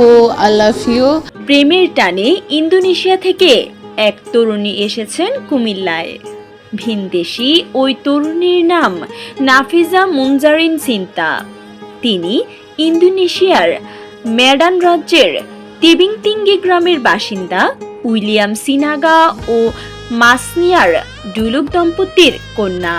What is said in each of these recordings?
আপু I love you প্রেমের টানে ইন্দোনেশিয়া থেকে এক তরুণী এসেছেন কুমিল্লায়। ভিনদেশি ওই তরুণীর নাম নাফিজা মুনজারিন সিন্তা। তিনি ইন্দোনেশিয়ার ম্যাডান রাজ্যের তেবিংতিঙ্গি গ্রামের বাসিন্দা উইলিয়াম সিনাগা ও মাসনিয়ার ডুলুক দম্পতির কন্যা।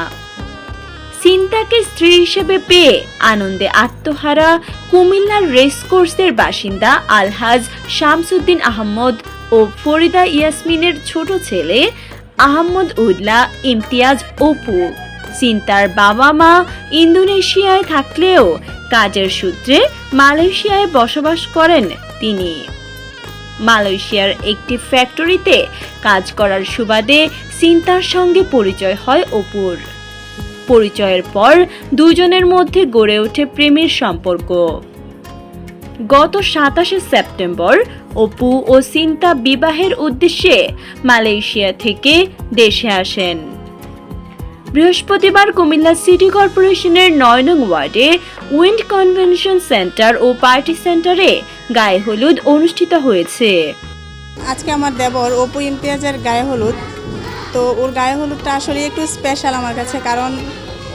সিন্তাকে স্ত্রী হিসেবে পেয়ে আনন্দে আত্মহারা কুমিল্লার রেসকোর্সের বাসিন্দা আলহাজ শামসুদ্দিন আহমদ ও ফরিদা ইয়াসমিনের ছোট ছেলে আহমদ উল্লাহ ইমতিয়াজ অপু। সিন্তার বাবা মা ইন্দোনেশিয়ায় থাকলেও কাজের সূত্রে মালয়েশিয়ায় বসবাস করেন তিনি। মালয়েশিয়ার একটি ফ্যাক্টরিতে কাজ করার সুবাদে সিন্তার সঙ্গে পরিচয় হয় অপুর। পরিচয়ের পর দুজনের মধ্যে গড়ে ওঠে প্রেমের সম্পর্ক। গত সাতাশে সেপ্টেম্বর, অপু ও সিন্তা বিবাহের উদ্দেশ্যে মালয়েশিয়া থেকে দেশে আসেন। বৃহস্পতিবার কুমিল্লা সিটি কর্পোরেশনের নয় নং ওয়ার্ডে উইন্ড কনভেনশন সেন্টার ও পার্টি সেন্টারে গায়ে হলুদ অনুষ্ঠিত হয়েছে। আজকে আমার দেবর অপু ইমতিয়াজের গায়ে হলুদ। তো ওর গায়ে হলুদটা আসলে একটু স্পেশাল আমার কাছে, কারণ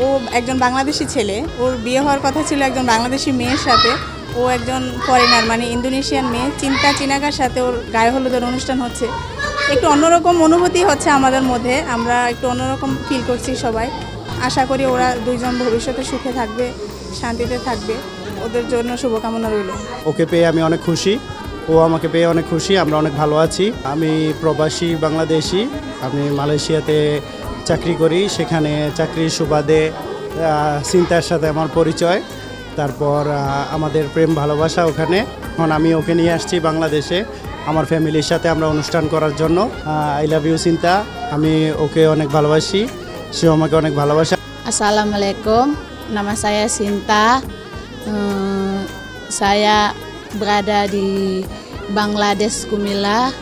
ও একজন বাংলাদেশি ছেলে। ওর বিয়ে হওয়ার কথা ছিল একজন বাংলাদেশি মেয়ের সাথে। ও একজন ফরেনার মানে ইন্দোনেশিয়ান মেয়ে। চিন্তা চিনাকার সাথে ওর গায়ে হলুদের অনুষ্ঠান হচ্ছে। একটু অন্যরকম অনুভূতি হচ্ছে আমাদের মধ্যে। আমরা একটু অন্যরকম ফিল করছি সবাই। আশা করি ওরা দুইজন ভবিষ্যতে সুখে থাকবে, শান্তিতে থাকবে। ওদের জন্য শুভকামনা রইল। ওকে পেয়ে আমি অনেক খুশি। ও আমাকে পেয়ে অনেক খুশি আমরা অনেক ভালো আছি। আমি প্রবাসী বাংলাদেশি আমি মালয়েশিয়াতে চাকরি করি সেখানে চাকরির সুবাদে চিন্তার সাথে আমার পরিচয়। তারপর আমাদের প্রেম ভালোবাসা ওখানে। এখন আমি ওকে নিয়ে আসছি বাংলাদেশে আমার ফ্যামিলির সাথে আমরা অনুষ্ঠান করার জন্য। আই লাভ ইউ চিন্তা। আমি ওকে অনেক ভালোবাসি সেও আমাকে অনেক ভালোবাসে। Assalamualaikum nama saya Sinta Eh, saya berada di Bangladesh Kumila.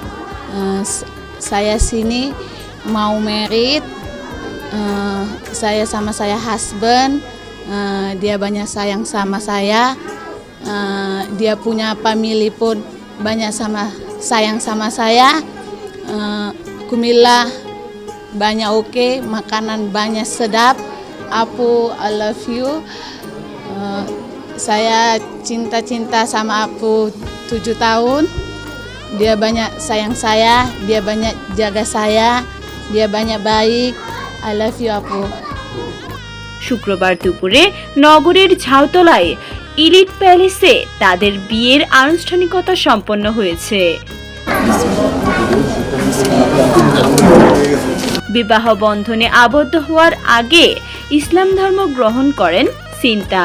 S- saya sini mau merit. Eh, saya sama saya husband. Eh, dia banyak sayang sama saya. Eh, dia punya family pun banyak sama sayang sama saya. Eh, Kumila banyak oke makanan banyak sedap. Apu I love you. Eh, saya cinta-cinta sama Apu tujuh tahun dia banyak sayang saya dia banyak jaga saya dia banyak baik I love you Apu শুক্রবার দুপুরে নগরের ঝাউতলায় elite প্যালেসে তাদের বিয়ের আনুষ্ঠানিকতা সম্পন্ন হয়েছে বিবাহ বন্ধনে আবদ্ধ হওয়ার আগে ইসলাম ধর্ম গ্রহণ করেন সিন্তা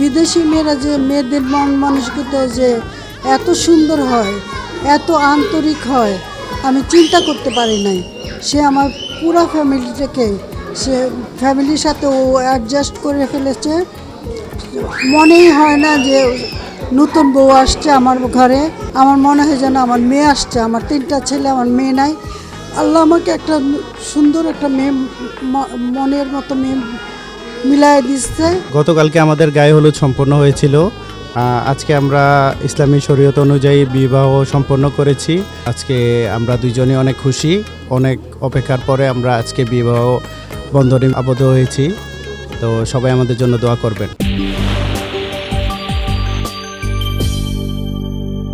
বিদেশি মেয়েরা যে মেয়েদের মন মানসিকতা যে এত সুন্দর হয়, এত আন্তরিক হয়, আমি চিন্তা করতে পারি নাই। সে আমার পুরো ফ্যামিলিটাকে, সে ফ্যামিলির সাথে ও অ্যাডজাস্ট করে ফেলেছে। মনেই হয় না যে নতুন বউ আসছে আমার ঘরে। আমার মনে হয় যেন আমার মেয়ে আসছে, আমার তিনটা ছেলে, আমার মেয়ে নাই। আল্লাহ আমাকে একটা সুন্দর একটা মেয়ে মনের মতো মেয়ে মিলাই দিচ্ছে। গতকালকে আমাদের গায়ে হলুদ সম্পন্ন হয়েছিল। আজকে আমরা ইসলামী শরীয়ত অনুযায়ী বিবাহ সম্পন্ন করেছি। আজকে আমরা দুজনে অনেক খুশি। অনেক অপেক্ষার পরে আমরা আজকে বিবাহ বন্ধনে আবদ্ধ হয়েছি। তো সবাই আমাদের জন্য দোয়া করবেন।